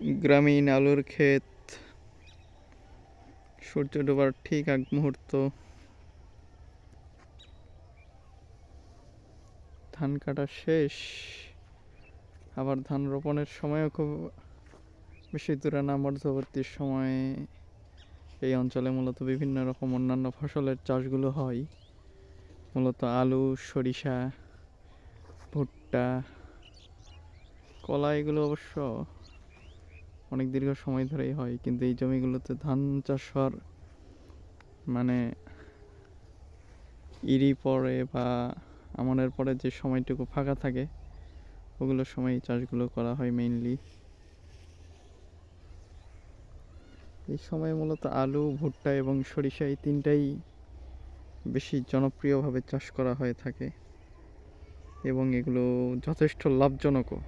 গ্রামীণ আলুর ক্ষেত। সূর্য ডোবার ঠিক আগ মুহূর্ত। ধান কাটা শেষ। আবার ধান রোপণের সময়ও খুব বেশি দূরে না, মধ্যবর্তী সময়ে। এই অঞ্চলে মূলত বিভিন্ন রকম অন্যান্য ফসলের চাষগুলো হয়। মূলত আলু, সরিষা, ভুট্টা, কলা এগুলো অবশ্য অনেক দীর্ঘ সময় ধরেই হয়, কিন্তু এই জমিগুলোতে ধান চাষ হওয়ার মানে ইরি পরে বা আমনের পরে যে সময়টুকু ফাঁকা থাকে, ওগুলো সময় চাষগুলো করা হয় মেইনলি এই সময় মূলত আলু, ভুট্টা এবং সরিষা এই তিনটাই বেশি জনপ্রিয়ভাবে চাষ করা হয়ে থাকে এবং এগুলো যথেষ্ট লাভজনকও।